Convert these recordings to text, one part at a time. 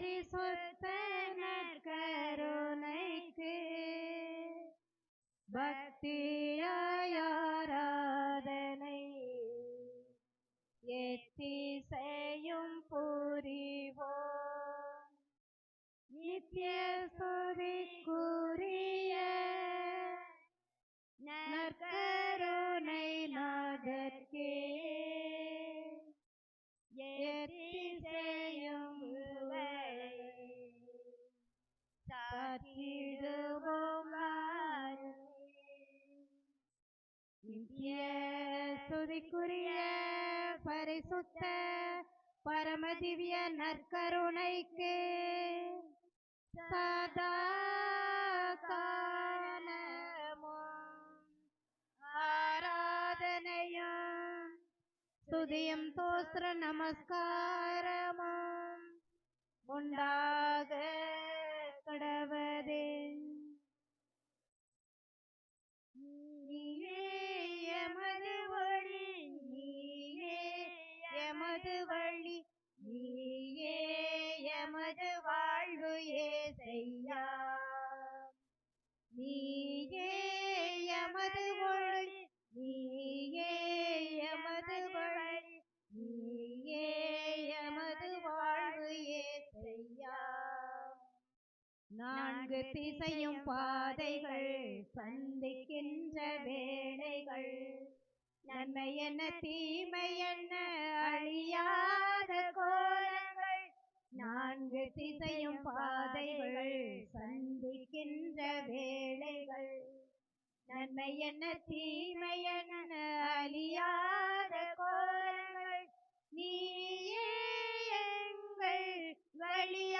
very பரிசுத்த பரமதிவ்ய நற்கருணைக்கு சதா காலமும் ஆராதனையும் துதியும் தோஸ்திர நமஸ்காரமும் உண்டாக கடவதே ஏசையா நீயே எமது ஒளி நீயே எமது வழி நீயே எமது வாழ்வு ஏசையா நான்கு திசையும் பாதைகள் சந்திக்கின்ற வேலைகள் நன்மை என்ன தீமை என்ன அழியாத கோல நான்கு திசையும் பாதைகள் சந்திக்கின்ற வேளைகள். நன்மை என்ன தீமை என்ன அழியாத கோலங்கள். நீயே எங்கள் வழியாவாய்.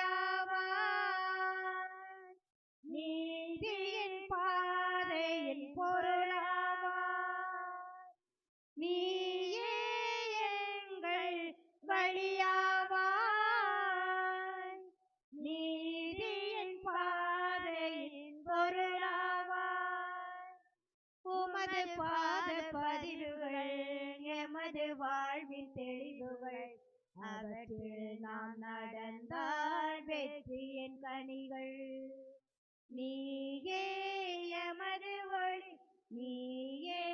நீதியின் பாதையின் பொருளாவாய். நீயே உமது பாத பதிவுகள் எமது வாழ்வின் தெளிவுகள். அவற்றில் நாம் நடந்தால் வெற்றியின் கனிகள். நீயே எமது வழி நீயே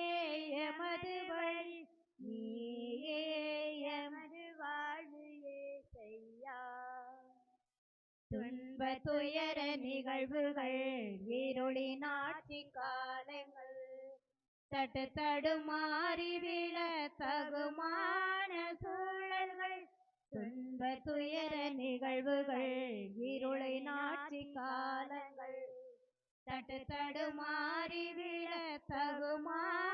எமது வழி நீயே எமது வாழ்வு ஏசையா துன்ப துயர நிகழ்வுகள் இருளின் ஆட்சி காலங்கள். தட்டு தடுமாறி விழ தகுமான சூழல்கள். துன்ப துயர நிகழ்வுகள் இருளை நாட்சி காலங்கள். தட்டு தடுமாறி விழ தகுமான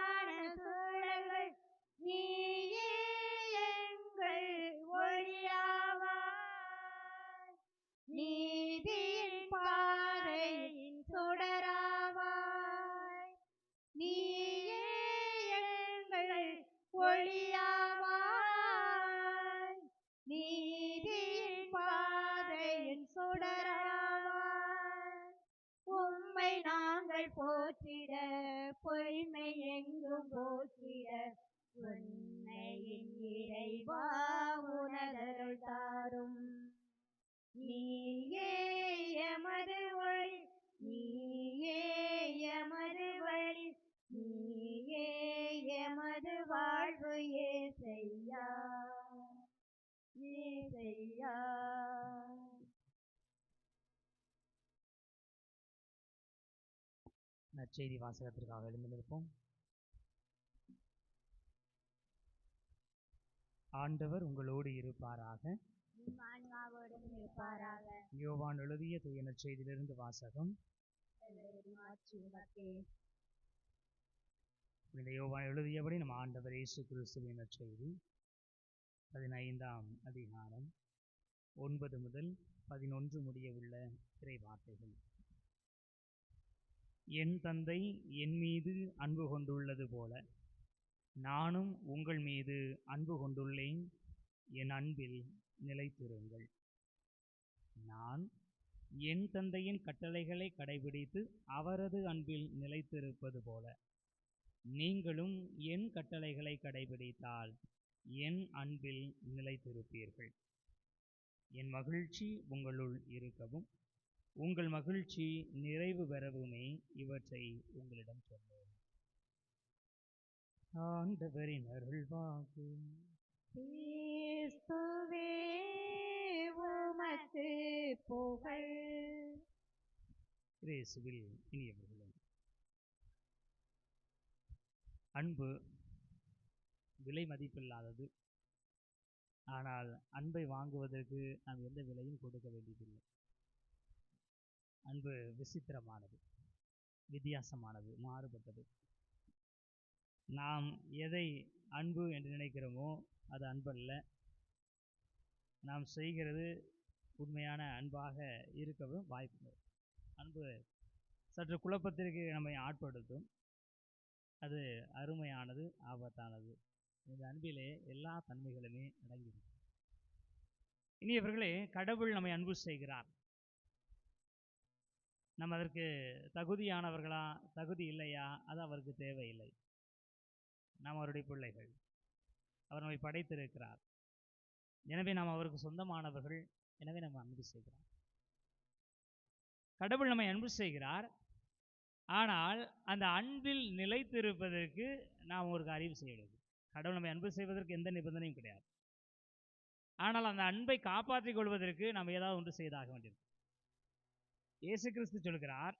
ஏசையா நற்செய்தி வாசகத்திற்காக எழுந்து நிற்போம் ஆண்டவர் உங்களோடு இருப்பாராக. யோவான் எழுதிய தூய நற்செய்தியிலிருந்து வாசகம். யோவான் எழுதியபடி நம் ஆண்டவர் இயேசு கிறிஸ்துவின் நற்செய்தி. பதினைந்தாம் அதிகாரம். ஒன்பது முதல் பதினொன்று முடிய உள்ள இறை வார்த்தைகள் என் தந்தை என் மீது அன்பு கொண்டுள்ளது போல நானும் உங்கள் மீது அன்பு கொண்டுள்ளேன். என் அன்பில் நிலைத்திருங்கள். நான் என் தந்தையின் கட்டளைகளை கடைபிடித்து அவரது அன்பில் நிலைத்திருப்பது போல நீங்களும் என் கட்டளைகளை கடைபிடித்தால் என் அன்பில் நிலைத்திருப்பீர்கள். என் மகிழ்ச்சி உங்களுள் இருக்கவும் உங்கள் மகிழ்ச்சி நிறைவு பெறவுமே இவற்றை உங்களிடம் சொன்னேன் ஆண்டவரின் அருள்வாக்கு. புகழ். இனியவர்களே அன்பு விலை மதிப்பில்லாதது. ஆனால் அன்பை வாங்குவதற்கு நாம் எந்த விலையும் கொடுக்க வேண்டியதில்லை. அன்பு விசித்திரமானது வித்தியாசமானது மாறுபட்டது. நாம் எதை அன்பு என்று நினைக்கிறோமோ அது அன்பல்ல. நாம் செய்கிறது உண்மையான அன்பாக இருக்கவும் வாய்ப்பு அன்பு சற்று குழப்பத்திற்கு நம்மை ஆட்படுத்தும். அது அருமையானது ஆபத்தானது. இந்த அன்பிலே எல்லா தன்மைகளுமே அடங்கியிருக்கு இனியவர்களே கடவுள் நம்மை அன்பு செய்கிறார். நம்ம அதற்கு தகுதியானவர்களா தகுதி இல்லையா? அது அவருக்கு தேவையில்லை. நாம் அவருடைய பிள்ளைகள். அவர் நம்மை படைத்திருக்கிறார். எனவே நாம் அவருக்கு சொந்தமானவர்கள். எனவே நம்ம அன்பு செய்கிறோம். கடவுள் நம்மை அன்பு செய்கிறார். ஆனால் அந்த அன்பில் நிலைத்திருப்பதற்கு நாம் ஒரு அறிவு செய்ய வேண்டும். கடவுள் நம்மை அன்பு செய்வதற்கு எந்த நிபந்தனையும் கிடையாது. ஆனால் அந்த அன்பை காப்பாற்றிக் கொள்வதற்கு நாம் ஏதாவது ஒன்று செய்தாக வேண்டியிருக்கும். இயேசு கிறிஸ்து சொல்கிறார்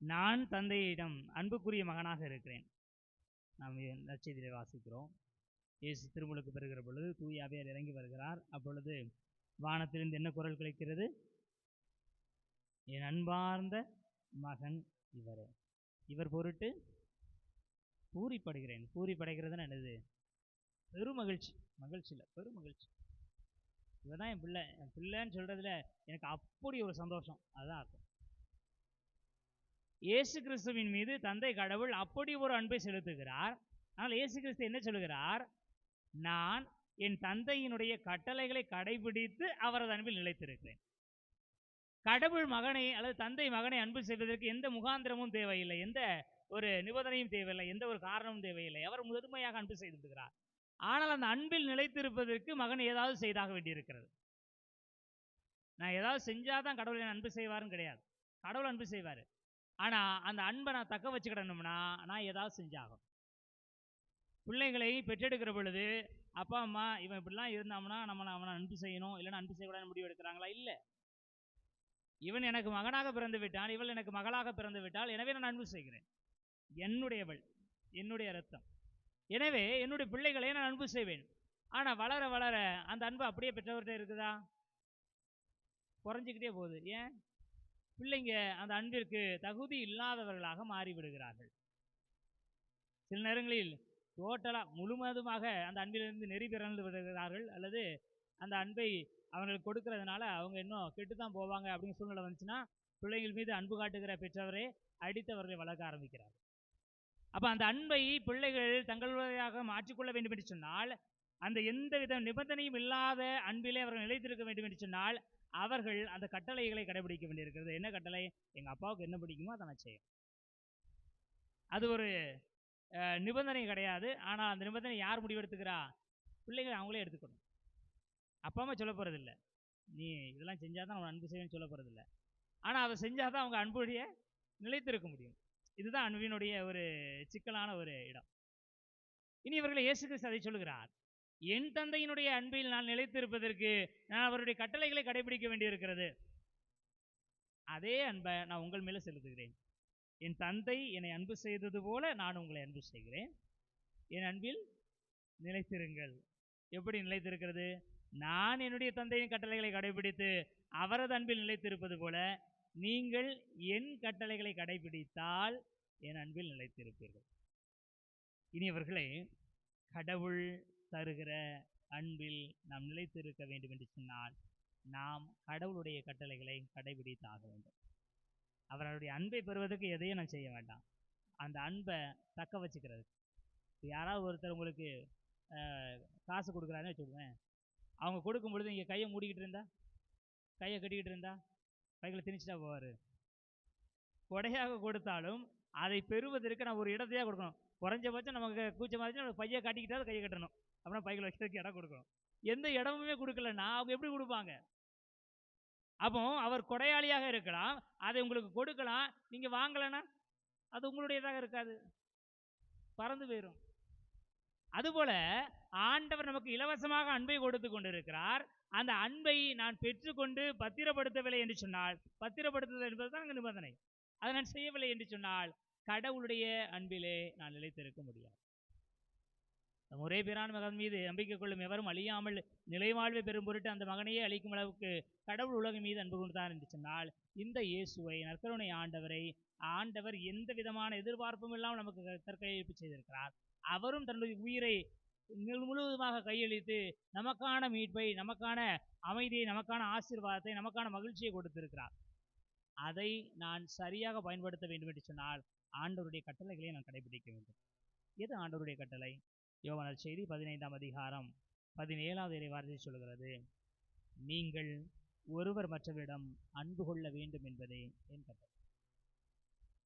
நான் தந்தையிடம் அன்புக்குரிய மகனாக இருக்கிறேன். நாம் நச்செய்தியை வாசிக்கிறோம். இயேசு திருமுழுக்கு பெறுகிற பொழுது தூயாவியார் இறங்கி வருகிறார். அப்பொழுது வானத்திலிருந்து என்ன குரல் கிடைக்கிறது? என் அன்பார்ந்த மகன் இவரே. இவர் பொருட்டு பூரிப்படுகிறேன். பூரிப்படைகிறதுன்னு என்னது? பெருமகிழ்ச்சி. மகிழ்ச்சி இல்லை பெருமகிழ்ச்சி. இதுதான் என் பிள்ளை. என் பிள்ளைன்னு சொல்றதுல எனக்கு அப்படி ஒரு சந்தோஷம். அதுதான் அர்த்தம். இயேசு கிறிஸ்துவின் மீது தந்தை கடவுள் அப்படி ஒரு அன்பை செலுத்துகிறார். ஆனால் இயேசு கிறிஸ்து என்ன சொல்கிறார் நான் என் தந்தையினுடைய கட்டளைகளை கடைபிடித்து அவரது அன்பில் நிலைத்திருக்கிறேன். கடவுள் மகனை அல்லது தந்தை மகனை அன்பு செய்வதற்கு எந்த முகாந்திரமும் தேவையில்லை. எந்த ஒரு நிபந்தனையும் தேவையில்லை எந்த ஒரு காரணமும் தேவையில்லை. அவர் முழுமையாக அன்பு செய்து விடுகிறார். ஆனால் அந்த அன்பில் நிலைத்திருப்பதற்கு மகன் ஏதாவது செய்தாக வேண்டியிருக்கிறது. நான் ஏதாவது செஞ்சாதான் கடவுள் அன்பு செய்வாருன்னு கிடையாது. கடவுள் அன்பு செய்வார். ஆனால் அந்த அன்பை நான் தக்க வச்சுக்கிடணும்னா நான் ஏதாவது செஞ்சாகும் பிள்ளைகளை பெற்றெடுக்கிற பொழுது அப்பா அம்மா இவன் இப்படிலாம் இருந்தாம்னா நம்மளை அவனை அன்பு செய்யணும் இல்லைன்னா அன்பு செய்யக்கூடாது முடிவு எடுக்கிறாங்களா? இல்லை. இவன் எனக்கு மகனாக பிறந்து விட்டான் இவள் எனக்கு மகளாக பிறந்து விட்டால் எனவே நான் அன்பு செய்கிறேன். என்னுடையவள் என்னுடைய ரத்தம் எனவே என்னுடைய பிள்ளைகளை நான் அன்பு செய்வேன். ஆனால் வளர வளர அந்த அன்பு அப்படியே பெற்றவர்கிட்ட இருக்குதா? குறைஞ்சிக்கிட்டே போகுது. ஏன்? பிள்ளைங்க அந்த அன்பிற்கு தகுதி இல்லாதவர்களாக மாறிவிடுகிறார்கள். சில நேரங்களில் டோட்டலாக முழுவதுமாக அந்த அன்பிலிருந்து நெறி பிறந்து விடுகிறார்கள். அல்லது அந்த அன்பை அவங்களுக்கு கொடுக்கறதுனால அவங்க இன்னும் கெட்டு தான் போவாங்க அப்படின்னு சூழ்நிலை வந்துச்சுன்னா பிள்ளைகள் மீது அன்பு காட்டுகிற பெற்றவரே அடித்தவர்களை வளர்க்க ஆரம்பிக்கிறார் அப்போ அந்த அன்பை பிள்ளைகள் தங்களுடையதாக மாற்றிக்கொள்ள வேண்டும் என்று சொன்னால் அந்த எந்த வித நிபந்தனையும் இல்லாத அன்பிலே அவர்கள் நிலைத்திருக்க வேண்டும் என்று சொன்னால் அவர்கள் அந்த கட்டளைகளை கடைபிடிக்க வேண்டியிருக்கிறது. என்ன கட்டளை? எங்கள் அப்பாவுக்கு என்ன பிடிக்குமோ அதை நான் செய்யும் அது ஒரு நிபந்தனை கிடையாது. ஆனால் அந்த நிபந்தனை யார் முடிவெடுத்துக்கிறா? பிள்ளைகள் அவங்களே எடுத்துக்கணும். அப்பா அம்மா சொல்ல போகிறதில்ல நீ இதெல்லாம் செஞ்சால் தான் அவன் அன்பு செய்வேன்னு சொல்ல போகிறதில்ல ஆனால் அதை செஞ்சால் தான் அவங்க அன்புடைய நிலைத்திருக்க முடியும். இதுதான் அன்பினுடைய ஒரு சிக்கலான ஒரு இடம். இனி இவர்கள் இயேசு கிறிஸ்து அதை சொல்லுகிறார். என் தந்தையினுடைய அன்பில் நான் நிலைத்திருப்பதற்கு நான் அவருடைய கட்டளைகளை கடைபிடிக்க வேண்டியிருக்கிறது. அதே அன்பை நான் உங்கள் மேலே செலுத்துகிறேன். என் தந்தை என்னை அன்பு செய்தது போல நான் உங்களை அன்பு செய்கிறேன். என் அன்பில் நிலைத்திருங்கள். எப்படி நிலைத்திருக்கிறது? நான் என்னுடைய தந்தையின் கட்டளைகளை கடைபிடித்து அவரது அன்பில் நிலைத்திருப்பது போல நீங்கள் என் கட்டளைகளை கடைபிடித்தால் என் அன்பில் நிலைத்திருப்பீர்கள். இனியவர்களே கடவுள் தருகிற அன்பில் நாம் நிலைத்திருக்க வேண்டும் என்று சொன்னால் நாம் கடவுளுடைய கட்டளைகளை கடைபிடித்தாக வேண்டும். அவருடைய அன்பை பெறுவதற்கு எதையும் நான் செய்ய வேண்டாம். அந்த அன்பை தக்க வச்சுக்கிறது யாராவது ஒருத்தர் உங்களுக்கு காசு கொடுக்குறாருன்னு வச்சுக்கோங்க அவங்க கொடுக்கும் பொழுது இங்கே கையை மூடிக்கிட்டு இருந்தா? கையை கட்டிக்கிட்டு இருந்தா? பைகளை திணிச்சுட்டா போவார். கொடையாக கொடுத்தாலும் அதை பெறுவதற்கு நான் ஒரு இடத்தையாக கொடுக்கணும். குறைஞ்சபட்சம் நமக்கு கூச்சமாக இருந்துச்சுன்னா நம்ம பையை காட்டிக்கிட்டாவது கையை கட்டணும். அப்படின்னா பைகளை வைக்கிறதுக்கு இடம் கொடுக்கணும். எந்த இடமுமே கொடுக்கலன்னா அவங்க எப்படி கொடுப்பாங்க? அப்போ அவர் கொடையாளியாக இருக்கலாம். அதை உங்களுக்கு கொடுக்கலாம். நீங்கள் வாங்கலைன்னா அது உங்களுடையதாக இருக்காது. பறந்து போயிடும் அதுபோல ஆண்டவர் நமக்கு இலவசமாக அன்பை கொடுத்து கொண்டிருக்கிறார். அந்த அன்பை நான் பெற்றுக்கொண்டு பத்திரப்படுத்தவில்லை என்று சொன்னால் பத்திரப்படுத்துதல் என்பதுதான் அங்கு நிபந்தனை. அதை நான் செய்யவில்லை என்று சொன்னால் கடவுளுடைய அன்பிலே நான் நிலைத்திருக்க முடியாது. ஒரே பிரான் மகன் மீது நம்பிக்கை கொள்ளும் எவரும் அழியாமல் நிலைவாழ்வை பெறும் பொருட்டு அந்த மகனையே அழிக்கும் அளவுக்கு கடவுள் உலகம் மீது அன்பு கொண்டுதான் என்று சொன்னால் இந்த இயேசுவை நற்கருணை ஆண்டவரை ஆண்டவர் எந்த விதமான எதிர்பார்ப்பும் இல்லாமல் நமக்கு தற்கையளிப்பு செய்திருக்கிறார். அவரும் தன்னுடைய உயிரை முழுவதுமாக கையளித்து நமக்கான மீட்பை நமக்கான அமைதியை நமக்கான ஆசீர்வாதத்தை நமக்கான மகிழ்ச்சியை கொடுத்திருக்கிறார். அதை நான் சரியாக பயன்படுத்த வேண்டும் என்று சொன்னால் ஆண்டவருடைய கட்டளைகளை நான் கடைபிடிக்க வேண்டும். எது ஆண்டவருடைய கட்டளை? யோவனர் செய்தி பதினைந்தாம் அதிகாரம் பதினேழாவது இறைவார்த்தை சொல்கிறது நீங்கள் ஒருவர் மற்றவரிடம் அன்பு கொள்ள வேண்டும் என்பதே என் கட்டளை.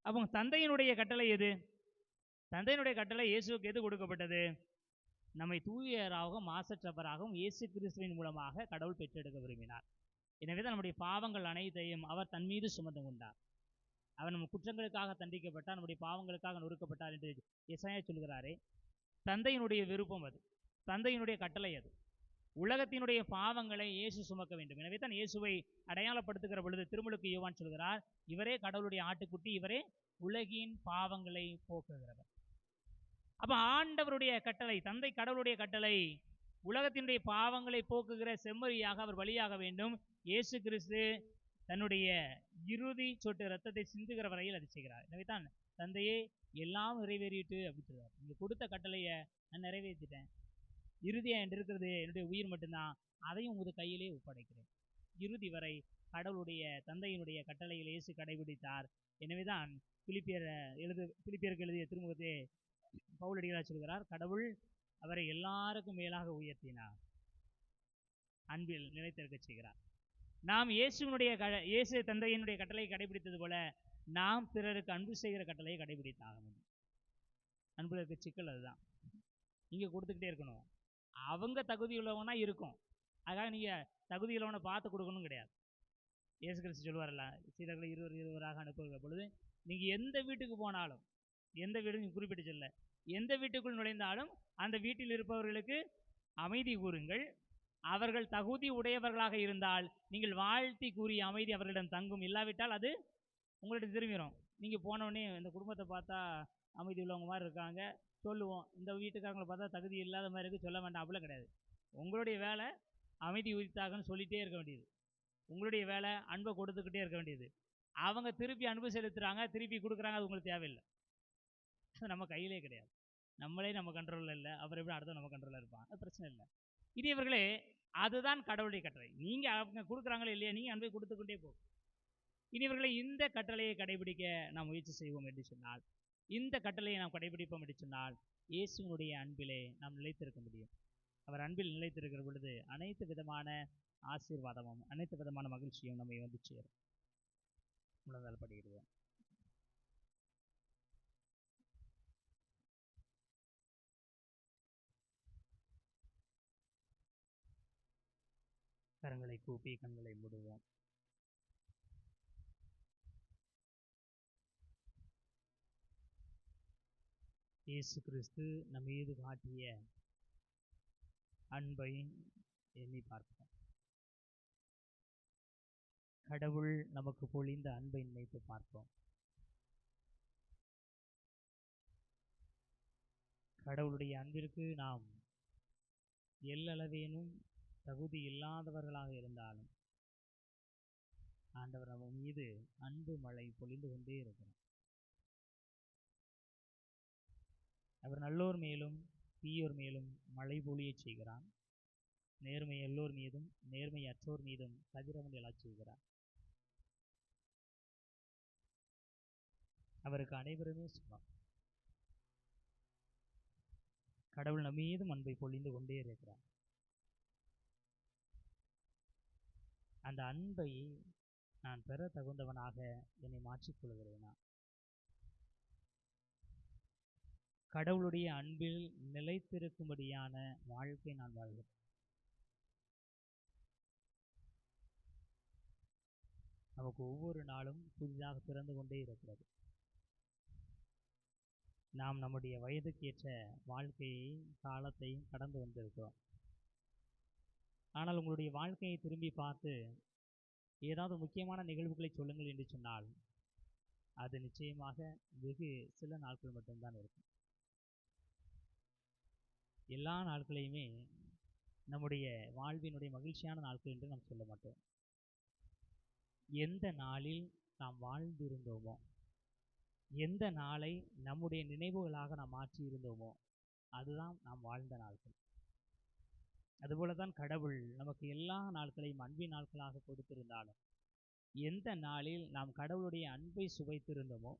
அப்போ தந்தையினுடைய கட்டளை எது? தந்தையினுடைய கட்டளை இயேசுவுக்கு எது கொடுக்கப்பட்டது? நம்மை தூயராகவும் மாசற்றவராகவும் இயேசு கிறிஸ்துவின் மூலமாக கடவுள் பெற்றெடுக்க விரும்பினார். எனவே தான் நம்முடைய பாவங்கள் அனைத்தையும் அவர் தன் மீது சுமந்து கொண்டார். அவர் நம்ம குற்றங்களுக்காக தண்டிக்கப்பட்டார் நம்முடைய பாவங்களுக்காக நொறுக்கப்பட்டார் என்று இசையா சொல்கிறாரே தந்தையினுடைய விருப்பம் அது. தந்தையினுடைய கட்டளை அது. உலகத்தினுடைய பாவங்களை இயேசு சுமக்க வேண்டும். எனவே தான் இயேசுவை அடையாளப்படுத்துகிற பொழுது திருமுழுக்கு யுவான் சொல்கிறார் இவரே கடவுளுடைய ஆட்டுக்குட்டி இவரே உலகின் பாவங்களை போக்குகிறவர். அப்போ ஆண்டவருடைய கட்டளை தந்தை கடவுளுடைய கட்டளை உலகத்தினுடைய பாவங்களை போக்குகிற செம்மறியாக அவர் வழியாக வேண்டும். இயேசு கிறிஸ்து தன்னுடைய இறுதி சொட்டு ரத்தத்தை சிந்துகிற வரையில் அதை செய்கிறார். எனவே தான் தந்தையே எல்லாம் நிறைவேறிட்டு அப்படின்னு சொல்றார். நீங்க கொடுத்த கட்டளையை நான் நிறைவேற்றிட்டேன். இறுதியாக என்று இருக்கிறது என்னுடைய உயிர் மட்டும்தான். அதையும் உமது கையிலே ஒப்படைக்கிறேன். இறுதி வரை கடவுளுடைய தந்தையினுடைய கட்டளையில் இயேசு கடைபிடித்தார். எனவேதான் பிலிப்பியர் எழுது பிலிப்பியருக்கு எழுதிய திருமுகத்தை பவுலடிகளார் சொல்கிறார் கடவுள் அவரை எல்லாருக்கும் மேலாக உயர்த்தினார். அன்பில் நிலைத்திருக்க செய்கிறார். நாம் இயேசுவினுடைய க இயேசு தந்தையினுடைய கட்டளை கடைபிடித்தது போல நாம் பிறருக்கு அன்பு செய்கிற கட்டளையை கடைபிடித்தாக வேண்டும். அன்புல இருக்க சிக்கல் அதுதான். நீங்க கொடுத்துக்கிட்டே இருக்கணும். அவங்க தகுதி உள்ளவனா இருக்கும். அதுக்காக நீங்க தகுதி உள்ளவனை பார்த்து கொடுக்கணும் கிடையாது. இயேசு கிறிஸ்து சொல்லுவார்ல சீடர்களை இருவர் இருவராக அனுப்புகிற பொழுது நீங்க எந்த வீட்டுக்கு போனாலும் எந்த வீடும் குறிப்பிட்டு சொல்ல. எந்த வீட்டுக்குள் நுழைந்தாலும் அந்த வீட்டில் இருப்பவர்களுக்கு அமைதி கூறுங்கள். அவர்கள் தகுதி உடையவர்களாக இருந்தால் நீங்கள் வாழ்த்தி கூறிய அமைதி அவர்களிடம் தங்கும். இல்லாவிட்டால் அது உங்கள்ட்ட திரும்பிடும் நீங்கள் போனோடனே இந்த குடும்பத்தை பார்த்தா அமைதி உள்ளவங்க மாதிரி இருக்காங்க. சொல்லுவோம். இந்த வீட்டுக்காரங்களை பார்த்தா தகுதி இல்லாத மாதிரி இருக்குது சொல்ல வேண்டாம். அப்படிலாம் கிடையாது. உங்களுடைய வேலை அமைதி உரித்தாகன்னு சொல்லிகிட்டே இருக்க வேண்டியது. உங்களுடைய வேலை அன்பை கொடுத்துக்கிட்டே இருக்க வேண்டியது. அவங்க திருப்பி அன்பு செலுத்துறாங்க. திருப்பி கொடுக்குறாங்க. அது உங்களுக்கு தேவையில்லை. அது நம்ம கையிலே கிடையாது. நம்மளே நம்ம கண்ட்ரோலில் இல்லை அப்புறம் எப்படி அடுத்த நம்ம கண்ட்ரோலில் இருப்பான்? அது பிரச்சனை இல்லை. இனியவர்களே அதுதான் கடவுளுடைய கட்டளை. நீங்க அவங்க கொடுக்குறாங்களே இல்லையா நீங்கள் அன்பை கொடுத்துக்கிட்டே போ இனிவர்களை இந்த கட்டளையை கடைபிடிக்க நாம் முயற்சி செய்வோம் என்று சொன்னால் இந்த கட்டளையை நாம் கடைபிடிப்போம் என்று சொன்னால் இயேசுவினுடைய அன்பிலே நாம் நிலைத்திருக்க முடியும். அவர் அன்பில் நிலைத்திருக்கிற பொழுது அனைத்து விதமான ஆசீர்வாதமும் அனைத்து விதமான மகிழ்ச்சியும் நம்மை வந்து சேரும். முழங்கால் படுகிறது கரங்களை கூப்பி கண்களை மூடுவோம். இயேசு கிறிஸ்து நம் மீது காட்டிய அன்பை எண்ணி பார்ப்போம். கடவுள் நமக்கு பொழிந்த அன்பை நினைத்து பார்ப்போம். கடவுளுடைய அன்பிற்கு நாம் எல்லளவேனும் தகுதி இல்லாதவர்களாக இருந்தாலும் ஆண்டவர் நம்ம மீது அன்பு மழை பொழிந்து கொண்டே இருக்கிறார். அவர் நல்லோர் மேலும் தீயோர் மேலும் மழை பொழியச் செய்கிறான் நேர்மை எல்லோர் மீதும் நேர்மை அற்றோர் மீதும் கதிரவன் எழாச் செய்கிறார். அவருக்கு அனைவருமே சமம் கடவுள் நம்மீதும் அன்பை பொழிந்து கொண்டே இருக்கிறார். அந்த அன்பை நான் பெற தகுந்தவனாக என்னை மாற்றிக்கொள்கிறேனா கடவுளுடைய அன்பில் நிலைத்திருக்கும்படியான வாழ்க்கை நான் வாழ்கிறேன். நமக்கு ஒவ்வொரு நாளும் புதிதாக பிறந்து கொண்டே இருக்கிறது. நாம் நம்முடைய வயதுக்கேற்ற வாழ்க்கையை காலத்தையும் கடந்து வந்திருக்கிறோம். ஆனால் உங்களுடைய வாழ்க்கையை திரும்பி பார்த்து ஏதாவது முக்கியமான நிகழ்வுகளை சொல்லுங்கள் என்று சொன்னால் அது நிச்சயமாக வெகு சில நாட்கள் மட்டும்தான் இருக்கும். எல்லா நாட்களையுமே நம்முடைய வாழ்வினுடைய மகிழ்ச்சியான நாட்கள் என்று நாம் சொல்ல மாட்டோம். எந்த நாளில் நாம் வாழ்ந்திருந்தோமோ எந்த நாளை நம்முடைய நினைவுகளாக நாம் மாற்றி இருந்தோமோ அதுதான் நாம் வாழ்ந்த நாட்கள். அதுபோல தான் கடவுள் நமக்கு எல்லா நாட்களையும் அன்பின் நாட்களாக கொடுத்திருந்தாலும் எந்த நாளில் நாம் கடவுளுடைய அன்பை சுவைத்திருந்தோமோ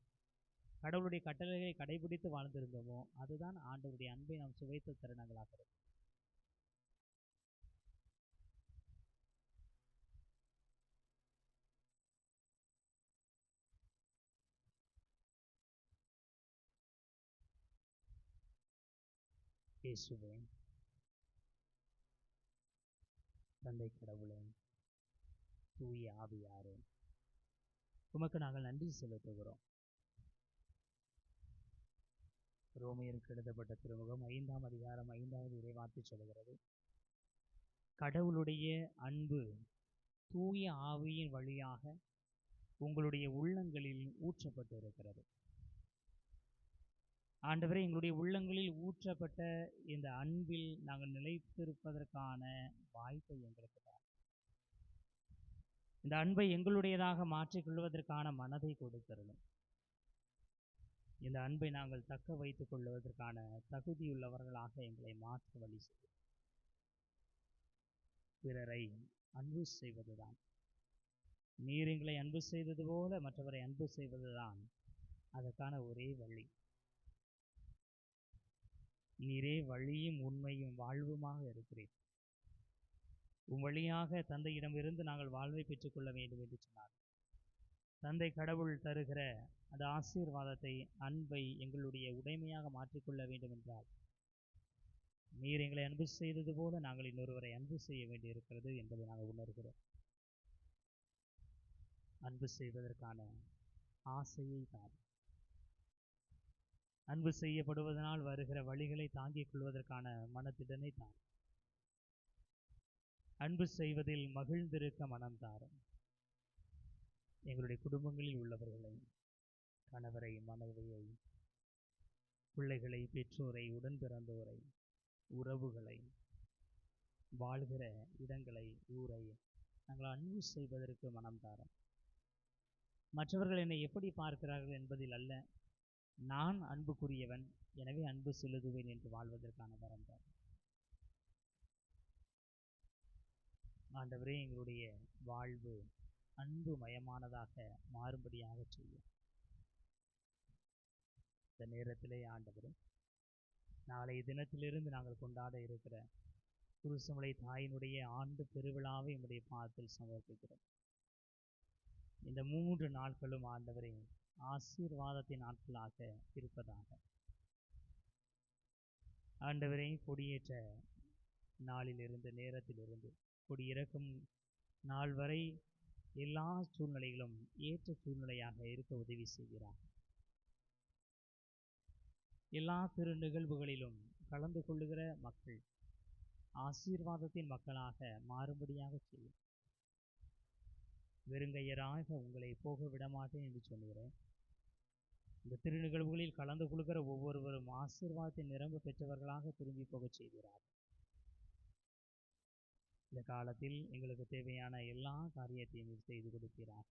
கடவுளுடைய கட்டளைகளை கடைபிடித்து வாழ்ந்திருந்தோமோ அதுதான் ஆண்டவருடைய அன்பை நாம் சுவைத்த தருணங்களாக இருக்கும். இயேசுவே. தந்தை கடவுளே தூய ஆவியாரே உமக்கு நாங்கள் நன்றி செலுத்துகிறோம். ரோமையருக்கு எழுதப்பட்ட திருமுகம் ஐந்தாம் அதிகாரம் ஐந்தாவது இறைவார்த்தை சொல்கிறது கடவுளுடைய அன்பு தூய ஆவியின் வழியாக உங்களுடைய உள்ளங்களில் ஊற்றப்பட்டு இருக்கிறது ஆண்டவரே எங்களுடைய உள்ளங்களில் ஊற்றப்பட்ட இந்த அன்பில் நாங்கள் நிலைத்திருப்பதற்கான வாய்ப்பை எங்களுக்கு இந்த அன்பை எங்களுடையதாக மாற்றிக்கொள்வதற்கான மனதை கொடுத்தருளும் இந்த அன்பை நாங்கள் தக்க வைத்துக் கொள்வதற்கான தகுதியுள்ளவர்களாக எங்களை மாற்ற வழி செய்யும். பிறரை அன்பு செய்வதுதான். நீர் எங்களை அன்பு செய்தது போல மற்றவரை அன்பு செய்வதுதான். அதற்கான ஒரே வழி. நீரே வழியும் உண்மையும் வாழ்வுமாக இருக்கிறேன் உம் வழியாக தந்தையிடமிருந்து நாங்கள் வாழ்வை பெற்றுக்கொள்ள வேண்டும் என்று சொன்னார். தந்தை கடவுள் தருகிற அந்த ஆசீர்வாதத்தை அன்பை எங்களுடைய உடைமையாக மாற்றிக்கொள்ள வேண்டும் என்றால் நீர் எங்களை அன்பு செய்தது போல நாங்கள் இன்னொருவரை அன்பு செய்ய வேண்டியிருக்கிறது என்பதை நாங்கள் உணர்கிறோம். அன்பு செய்வதற்கான ஆசையை தான். அன்பு செய்யப்படுவதனால் வருகிற வழிகளை தாங்கிக் கொள்வதற்கான மனத்திடனை தான் அன்பு செய்வதில் மகிழ்ந்திருக்க மனம் தாரும். எங்களுடைய குடும்பங்களில் உள்ளவர்களை கணவரை மனைவியை பிள்ளைகளை பெற்றோரை உடன் பிறந்தோரை உறவுகளை வாழ்கிற இடங்களை ஊரை நாங்கள் அன்பு செய்வதற்கு மனம் தாரும். மற்றவர்கள் என்னை எப்படி பார்க்கிறார்கள் என்பதில் அல்ல. நான் அன்புக்குரியவன் எனவே அன்பு செலுத்துவேன் என்று வாழ்வதற்கான வரம் தான். ஆண்டவரே எங்களுடைய வாழ்வு அன்பு மயமானதாக மாறும்படியாக செய்யும். இந்த நேரத்திலே ஆண்டவரே நாளைய தினத்திலிருந்து நாங்கள் கொண்டாட இருக்கிற குருசமலை தாயினுடைய ஆண்டு பெருவிழாவை என்னுடைய பாதத்தில் சமர்ப்பிக்கிறோம். இந்த மூன்று நாட்களும் ஆண்டவரே ஆசீர்வாதத்தின் நாட்களாக இருப்பதாக. ஆண்டவரை கொடியேற்ற நாளிலிருந்து நேரத்திலிருந்து கொடியிறக்கும் நாள் வரை எல்லா சூழ்நிலைகளும் ஏற்ற சூழ்நிலையாக இருக்க உதவி செய்கிறார். எல்லா திரு நிகழ்வுகளிலும் கலந்து கொள்ளுகிற மக்கள் ஆசீர்வாதத்தின் மக்களாக மாறும்படியாக செய்யும். வெறுங்கையராக உங்களை போக விடமாட்டேன் என்று சொல்கிறேன் இந்த திருநிகழ்வுகளில் கலந்து கொள்கிற ஒவ்வொருவரும் ஆசீர்வாதத்தை நிரம்ப பெற்றவர்களாக திரும்பி போகச் செய்கிறார். இந்த காலத்தில் எங்களுக்கு தேவையான எல்லா காரியத்தையும் செய்து கொடுக்கிறார்.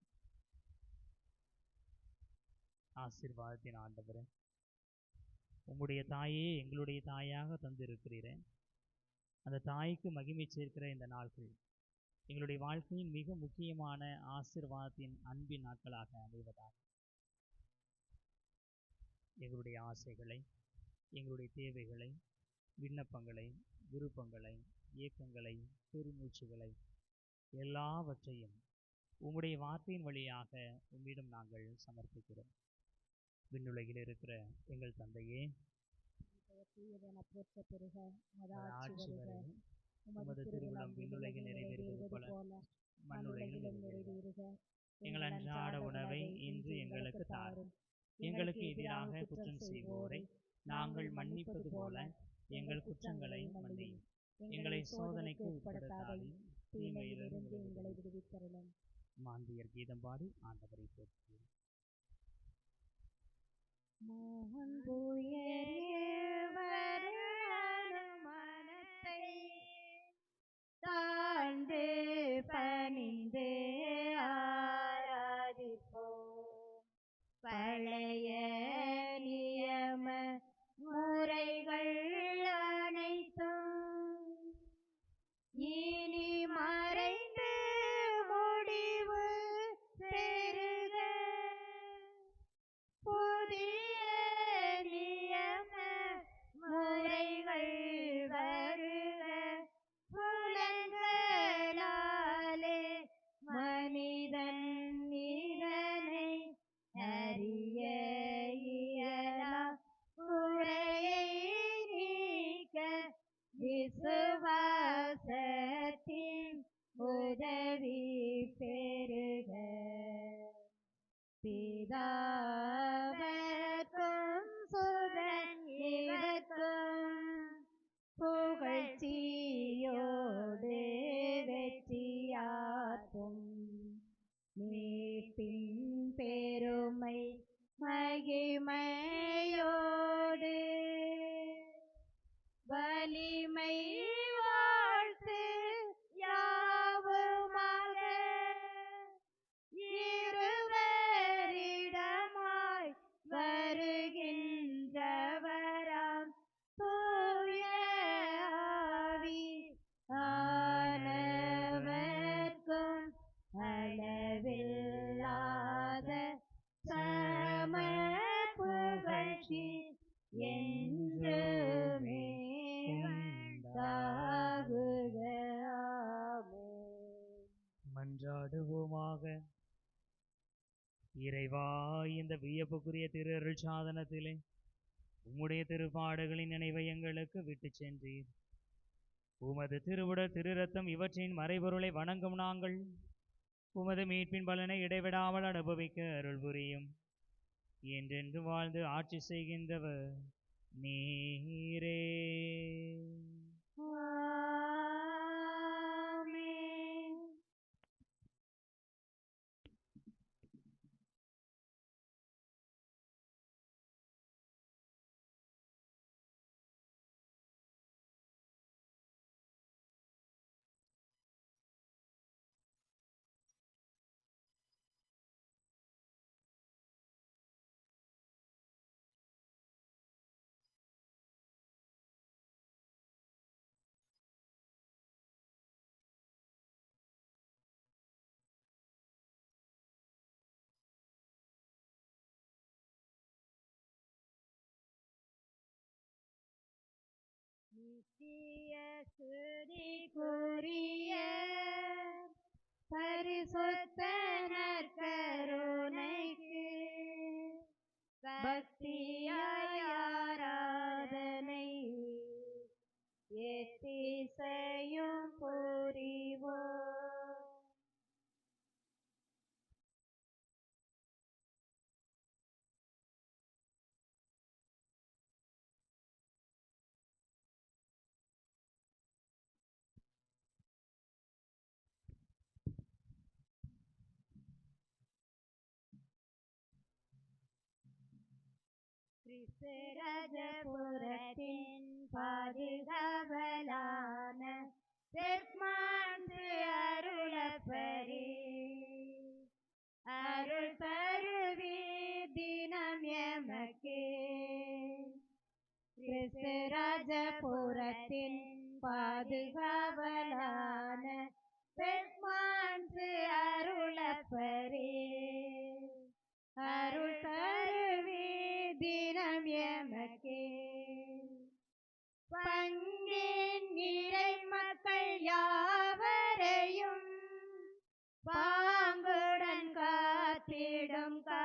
ஆசீர்வாதத்தின் ஆண்டவரே உங்களுடைய தாயே எங்களுடைய தாயாக தந்திருக்கிறேன் அந்த தாய்க்கு மகிமை சேர்க்கிற இந்த நாட்கள் எங்களுடைய வாழ்க்கையின் மிக முக்கியமான ஆசீர்வாதத்தின் அன்பின் நாட்களாக அமைவதாக. எங்களுடைய ஆசைகளை எங்களுடைய தேவைகளை விண்ணப்பங்களை விருப்பங்களை இயக்கங்களை பெருமூச்சுகளை எல்லாவற்றையும் உம்முடைய வார்த்தையின் வழியாக உம்மிடம் நாங்கள் சமர்ப்பிக்கிறோம். விண்ணுலகில் இருக்கிற எங்கள் தந்தையே உமது திருவிழம் விண்ணுலகில் நிறைவேறுவது போல மண்ணுலகிலும் நிறைவேறுக. எங்கள் அன்றாட உணவை இன்று எங்களுக்கு தாரும். எங்களுக்கு எதிராக குற்றம் செய்வோரை நாங்கள் மன்னிப்பது போல எங்கள் குற்றங்களை மன்னியும். எங்களை சோதனைக்கு உட்படுத்தாதையும் தீமையிலிருந்து எங்களை விடுவித்தருளும். மாந்தியர் கீதம் பாடி ஆண்டவரை போற்றி. மனத்தை पर இந்த திரு அருள் சாதனத்திலே உம்முடைய திருப்பாடுகளின் நினைவை எங்களுக்கு விட்டு சென்றீர். உமது திருவுடல் திருரத்தம் இவற்றின் மறைபொருளை வணங்கும் நாங்கள் உமது மீட்பின் பலனை இடைவிடாமல் அனுபவிக்க அருள் புரியும். என்றென்று வாழ்ந்து ஆட்சி செய்கின்றவர் நீரே. நித்திய துதிக்குரிய பரிசுத்த நற்கருணைக்கு பக்தியாய் கிறிஸ்தராஜபுரத்தின் பாதுகாவலான தெற்மாண்டு அருளப்பரி. அருள் பருவி தினம் எமக்கு. கிறிஸ்தராஜபுரத்தின் பாதுகாவலான பெண்மாண்டு அருளப்பரே. அருள் தருவி பங்கின் இறை மக்கள் யாவரையும் பாங்குடன் காத்திடும் கா